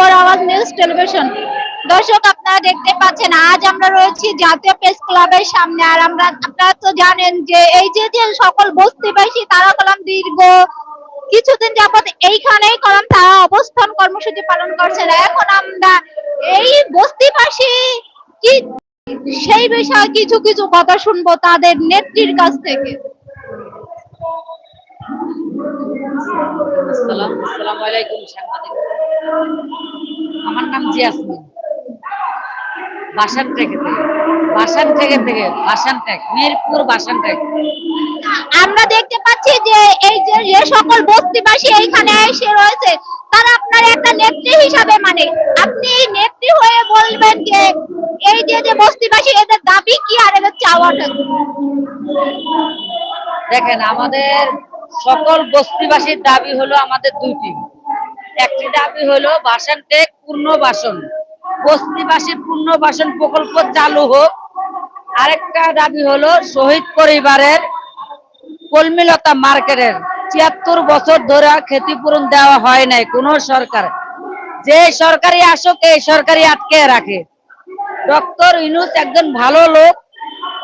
Four আওয়াজ news television. দর্শক, আপনারা দেখতে পাচ্ছেন, আজ আমরা রয়েছি জাতীয় প্রেস ক্লাবের সামনে। আর আমরা, আপনারা তো জানেন যে এই যে যে সকল বস্তিবাসী তারা কলাম দীর্ঘ কিছুদিন যাবত এইখানেই কলাম তারা অবস্থান কর্মসূচি পালন করছেন এখন আমরা এই বস্তিবাসী কি, সেই বিষয়ে কিছু কিছু কথা শুনব তাদের নেত্রীর কাছ থেকে। আসসালাম আসসালামু আলাইকুম সাংবাদিক। আমার নাম জিয়াসমিন। বাসান থেকে। বাসান থেকে থেকে বাসান মিরপুর বাসান আমরা দেখতে পাচ্ছি যে এই যে যে সকল বস্তিবাসী এইখানে এসে রয়েছে তারা আপনার একটা নেত্রী হিসাবে মানে। আপনি নেত্রী হয়ে বলবেন যে এই যে যে বস্তিবাসী এদের দাবি কি আর এদের চাওয়াটা দেখেন আমাদের সকল বস্তিবাসীর দাবি হলো আমাদের দুইটি। একটি দাবি হলো বাসন টেক পূর্ণ বাসন বস্তিবাসীর বাসন প্রকল্প চালু হোক। আরেকটা দাবি হলো শহীদ পরিবারের কলমিলতা মার্কেটের ছিয়াত্তর বছর ধরে ক্ষতিপূরণ দেওয়া হয় নাই কোন সরকার। যে সরকারি আসুক, এই সরকারি আটকে রাখে। ডক্টর ইনুস একজন ভালো লোক।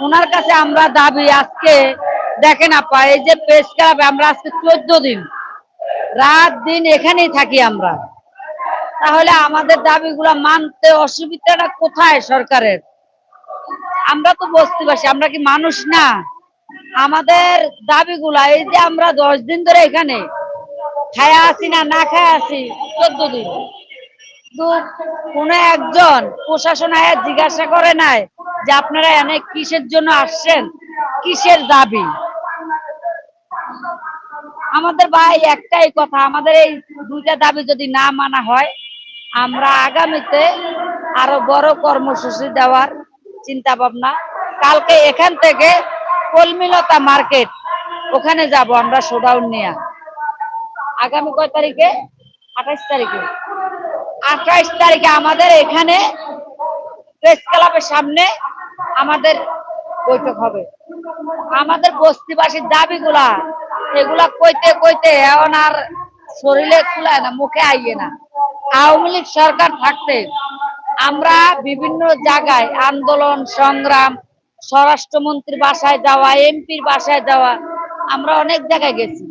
ওনার কাছে আমরা দাবি, আজকে দেখেন আপা, এই যে প্রেস ক্লাবে আমরা আজকে চোদ্দ দিন, রাত দিন এখানেই থাকি আমরা। তাহলে আমাদের দাবিগুলো মানতে অসুবিধাটা কোথায় সরকারের? আমরা তো বস্তিবাসী, আমরা কি মানুষ না? আমাদের দাবিগুলা, এই যে আমরা দশ দিন ধরে এখানে, খায়া আছি না না খায়া আছি, চোদ্দ দিন। কোন একজন প্রশাসন জিজ্ঞাসা করে নাই যে আপনারা এনে কিসের জন্য আসছেন? কিসের দাবি? আমাদের ভাই একটাই কথা, আমাদের এই দুইটা দাবি যদি না মানা হয়, আমরা আগামীতে আরও বড় কর্মসূচি দেওয়ার চিন্তা ভাবনা কালকে এখান থেকে কলমিলতা মার্কেট, ওখানে যাব আমরা শোডাউন নিয়ে। আগামী কয় তারিখে? আঠাইশ তারিখে। আঠাইশ তারিখে আমাদের এখানে প্রেস ক্লাবের সামনে আমাদের বৈঠক হবে। আমাদের বস্তিবাসীর দাবিগুলা এগুলা কইতে কইতে এখন আর শরীরে কুলায় না, মুখে আইয়ে না। আওয়ামী লীগ সরকার থাকতে আমরা বিভিন্ন জায়গায় আন্দোলন, সংগ্রাম, স্বরাষ্ট্রমন্ত্রীর বাসায় যাওয়া, এমপির বাসায় যাওয়া, আমরা অনেক জায়গায় গেছি।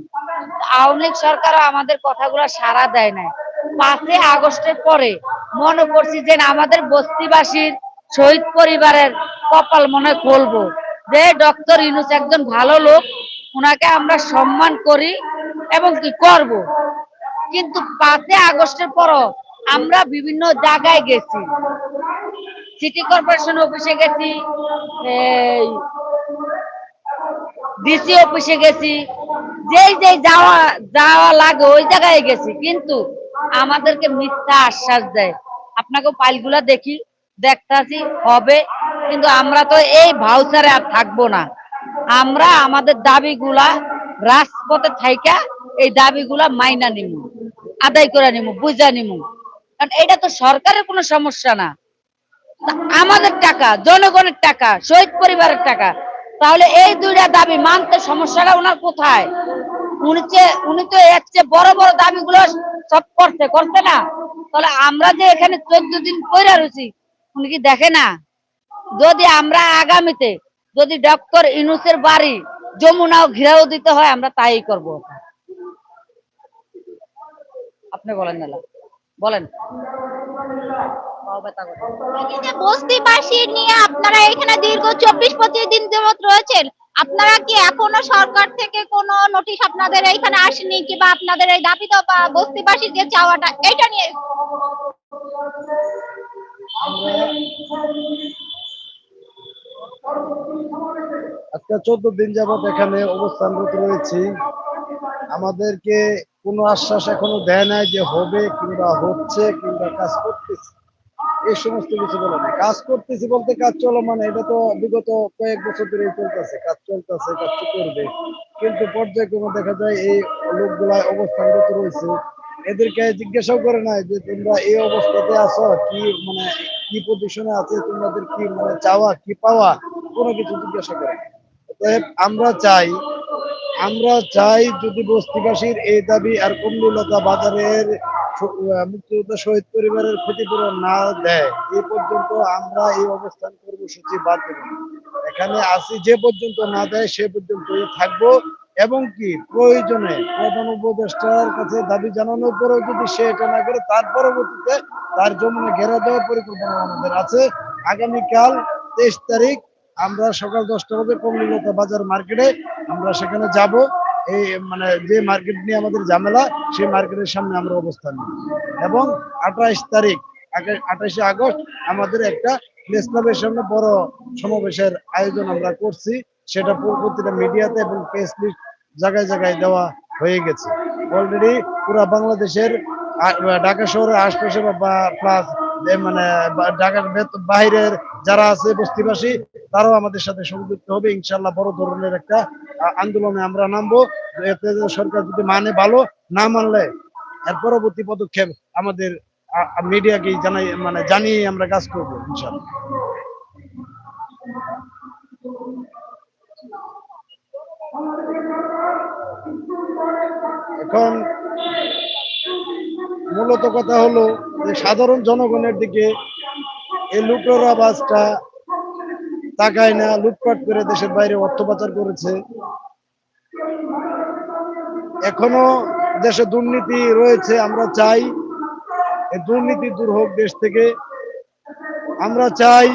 আওয়ামী লীগ সরকারও আমাদের কথাগুলো সাড়া দেয় নাই। পাঁচই আগস্টের পরে মনে করছি যে আমাদের বস্তিবাসীর, শহীদ পরিবারের কপাল মনে খুলবো। যে ডক্টর ইনুস একজন ভালো লোক ওনাকে আমরা সম্মান করি এবং কি করব। কিন্তু পাঁচে আগস্টের পরও আমরা বিভিন্ন জায়গায় গেছি। সিটি কর্পোরেশন অফিসে গেছি ডিসি অফিসে গেছি, যেই যেই যাওয়া যাওয়া লাগে ওই জায়গায় গেছি। কিন্তু আমাদেরকে মিথ্যা আশ্বাস দেয়। আপনাকে ফাইলগুলা দেখি, দেখতাছি, হবে। কিন্তু আমরা তো এই ভাউচারে আর থাকব না। আমরা আমাদের দাবিগুলা রাজপথে থাইকা এই দাবিগুলা মাইনা নিমু, আদায় করে নিমু, বুঝা নিমু। কারণ এটা তো সরকারের কোনো সমস্যা না। আমাদের টাকা, জনগণের টাকা, শহীদ পরিবারের টাকা, তাহলে এই দুইটা দাবি মানতে সমস্যাটা ওনার কোথায়? উনি উনি তো এর চেয়ে বড় বড় দাবিগুলো সব করছে করছে না। তাহলে আমরা যে এখানে চোদ্দ দিন কইরা রয়েছি, উনি কি দেখে না? যদি আমরা আগামীতে যদি ডক্টর ইনুসের বাড়ি যমুনাও ঘিরাও দিতে হয়, আমরা তাই করব। আপনি বলেন না, বলেন। বস্তিবাসী নিয়ে আপনারা দীর্ঘ চব্বিশ রয়েছেন। আপনারা কি এখনও সরকার থেকে কোনো নোটিশ আপনাদের এইখানে আসেনি কিংবা আপনাদের এই দাবি তো বা বস্তিবাসীর এটা নিয়ে আজকে চোদ্দ দিন যাবত এখানে অবস্থানরত রয়েছি। আমাদেরকে কোনো আশ্বাস এখনও দেয় নাই যে হবে কিংবা হচ্ছে কিংবা কাজ করতেছে। এই সমস্ত কিছু বলে না কাজ করতেছি বলতে কাজ চলমান, এটা তো বিগত কয়েক বছর ধরে চলতেছে। কাজ চলতেছে, কাজ করবে। কিন্তু পর্যায়ক্রমে দেখা যায় এই লোকগুলা অবস্থানরত রয়েছে। এদেরকে জিজ্ঞাসাও করে নাই যে তোমরা এই অবস্থাতে আছো? কি মানে কি পজিশনে আছে? তোমাদের কি মানে চাওয়া, কি পাওয়া? কোনো কিছু জিজ্ঞাসা করে। আমরা চাই আমরা চাই যদি বস্তিবাসীর এই দাবি আর কমলিলতা বাজারের মুক্তিযোদ্ধা শহীদ পরিবারের ক্ষতিপূরণ না দেয় এই পর্যন্ত আমরা এই অবস্থান কর্মসূচি বাদ দেব এখানে আসি যে পর্যন্ত না দেয়, সে পর্যন্তই থাকব এবং কি প্রয়োজনে প্রধান উপদেষ্টার কাছে দাবি জানানোর পরেও যদি সে এটা না করে, তার পরবর্তীতে তার জমিনে ঘেরা দেওয়ার পরিকল্পনা আমাদের আছে। আগামীকাল তেইশ তারিখ আমরা সকাল দশটা বাজে কমলিলতা বাজার মার্কেটে আমরা সেখানে যাব। এই মানে যে মার্কেট নিয়ে আমাদের ঝামেলা, সেই মার্কেটের সামনে আমরা অবস্থান নিই এবং আঠাইশ তারিখ আঠাশে আগস্ট আমাদের একটা প্রেস ক্লাবের সামনে বড় সমাবেশের আয়োজন আমরা করছি। সেটা প্রতিটা মিডিয়াতে এবং প্রেস লিস্ট জায়গায় জায়গায় দেওয়া হয়ে গেছে। অলরেডি পুরো বাংলাদেশের ঢাকা শহরের আশপাশে বা প্লাস মানে ঢাকার বাইরের যারা আছে, বস্তিবাসী তারাও আমাদের সাথে সংযুক্ত হবে। ইনশাল্লাহ বড় ধরনের একটা আন্দোলনে আমরা নামবো। এতে সরকার যদি মানে ভালো, না মানলে এর পরবর্তী পদক্ষেপ আমাদের মিডিয়াকে জানাই মানে জানিয়ে আমরা কাজ করব ইনশাল্লাহ এখন মূলত কথা হলো যে সাধারণ জনগণের দিকে এই লুটেরা বাসটা তাকায় না লুটপাট করে দেশের বাইরে অর্থ পাচার করেছে। এখনও দেশে দুর্নীতি রয়েছে আমরা চাই দুর্নীতি দূর হোক দেশ থেকে। আমরা চাই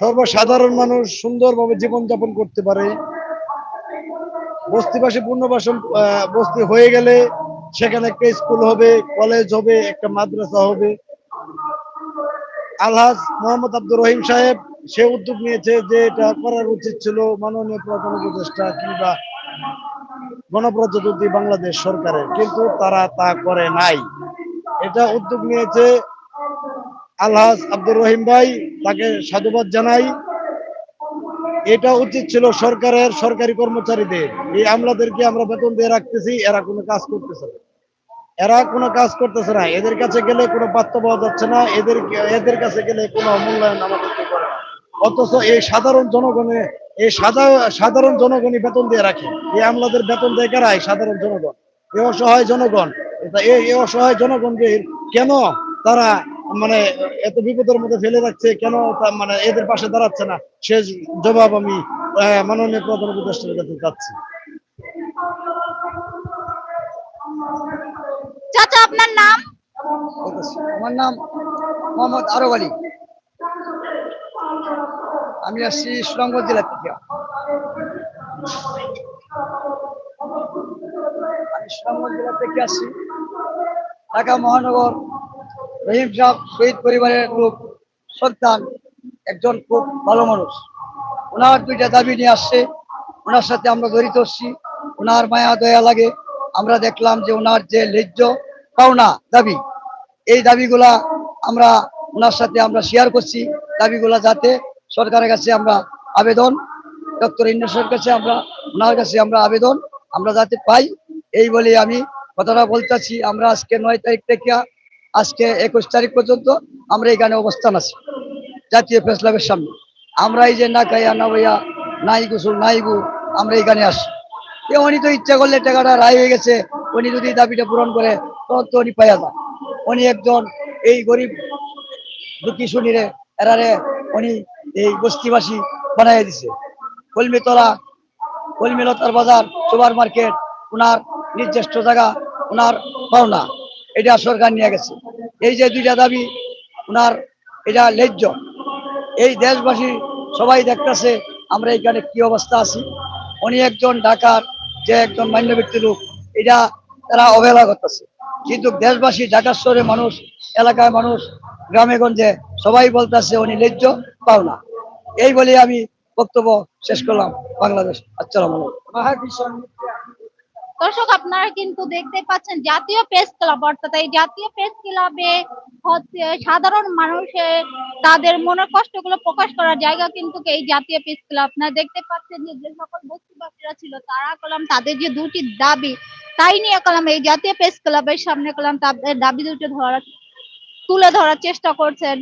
সর্বসাধারণ মানুষ সুন্দরভাবে জীবনযাপন করতে পারে। বস্তিবাসী পুনর্বাসন আহ, বস্তি হয়ে গেলে সেখানে একটা স্কুল হবে কলেজ হবে একটা মাদ্রাসা হবে। আলহাজ মোহাম্মদ আব্দুর রহিম সাহেব সে উদ্যোগ নিয়েছে যে এটা করার উচিত ছিল মাননীয় প্রধান উপদেষ্টা কিংবা গণপ্রজাতন্ত্রী বাংলাদেশ সরকারের, কিন্তু তারা তা করে নাই। এটা উদ্যোগ নিয়েছে আলহাজ আব্দুর রহিম ভাই, তাকে সাধুবাদ জানাই। এটা উচিত ছিল সরকারের সরকারি কর্মচারীদের। এই আমলাদেরকে আমরা বেতন দিয়ে রাখতেছি, এরা কোনো কাজ করতেছে না। এরা কোনো কাজ করতেছে না। এদের কাছে গেলে কোনো পাত্র পাওয়া যাচ্ছে না। এদের এদের কাছে গেলে কোনো মূল্যায়ন না অথচ এই সাধারণ জনগণে এই সাধারণ জনগণই বেতন দিয়ে রাখে। এই আমলাদের বেতন দেয় কারা? এই সাধারণ জনগণ। এ অসহায় জনগণ এই এই অসহায় জনগণকে কেন তারা মানে এত বিপদের মধ্যে ফেলে রাখছে? কেন মানে এদের পাশে দাঁড়াচ্ছে না? সে জবাব আমি আহ, মাননীয় প্রধান উপদেষ্টার কাছে চাচ্ছি। চাচা আপনার নাম? আমার নাম মোহাম্মদ আরব আলী। আমি আসছি সুনামগঞ্জ জেলা থেকে। আমি সুনামগঞ্জ জেলা থেকে আসছি। ঢাকা মহানগর রহিম সাহ শহীদ পরিবারের লোক সন্তান, একজন খুব ভালো মানুষ। ওনার দুইটা দাবি নিয়ে আসছে। ওনার সাথে আমরা জড়িত হচ্ছি। ওনার মায়া, দয়া লাগে। আমরা দেখলাম যে ওনার যে লেজ্জ, পাওনা দাবি, এই দাবিগুলা আমরা ওনার সাথে আমরা শেয়ার করছি। দাবিগুলা যাতে সরকারের কাছে আমরা আবেদন, ডক্টর ইন্দ্রেশ্বর কাছে আমরা, ওনার কাছে আমরা আবেদন, আমরা যাতে পাই। এই বলে আমি কথাটা বলতেছি, আমরা আজকে নয় তারিখ থেকে, আজকে একুশ তারিখ পর্যন্ত আমরা এখানে অবস্থান আছি, জাতীয় প্রেস ক্লাবের সামনে। আমরা এই যে না খাইয়া না বইয়া নাই গোসল, নাই গু, আমরা এখানে আসি। এ উনি তো ইচ্ছা করলে টাকাটা রায় হয়ে গেছে, উনি যদি দাবিটা পূরণ করে, তখন তো উনি পাইয়া যান উনি একজন এই গরিব, দুঃখী শুনিরে এরারে উনি এই বস্তিবাসী বানাই দিছে। কলমিতলা, কলমিলতার বাজার, সুপার মার্কেট ওনার নির্দিষ্ট জায়গা ওনার পাওনা, এটা সরকার নিয়ে গেছে। এই যে দুইটা দাবি ওনার এটা লেজ্জ এই দেশবাসী সবাই দেখতেছে, আমরা এখানে কি অবস্থা আছি। উনি একজন ঢাকার, যে একজন মান্য ব্যক্তি লোক, এটা তারা অবহেলা করতেছে। কিন্তু দেশবাসী ঢাকা শহরে মানুষ এলাকায় মানুষ গ্রামে গঞ্জে সবাই বলতেছে, উনি লেজ্জ পাও না। এই বলে আমি বক্তব্য শেষ করলাম বাংলাদেশ। আলাইকুম। দর্শক, আপনারা কিন্তু দেখতে পাচ্ছেন, জাতীয় প্রেস ক্লাব, অর্থাৎ এই জাতীয় প্রেস ক্লাবে সাধারণ মানুষের তাদের মনের কষ্টগুলো প্রকাশ করার জায়গা কিন্তু এই জাতীয় প্রেস ক্লাব। আপনারা দেখতে পাচ্ছেন যে যে সকল বস্তিবাসীরা ছিল, তারা কলাম, তাদের যে দুটি দাবি, তাই নিয়ে কলাম এই জাতীয় প্রেস ক্লাবের সামনে কলাম, তাদের দাবি দুটো ধরা তুলে ধরার চেষ্টা করছেন।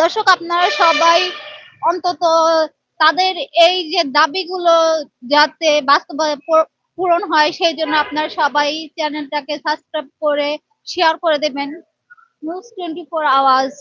দর্শক, আপনারা সবাই অন্তত তাদের এই যে দাবিগুলো যাতে বাস্তবায় পূরণ হয়, সেই জন্য আপনারা সবাই চ্যানেলটাকে সাবস্ক্রাইব করে শেয়ার করে দেবেন। News twenty four hours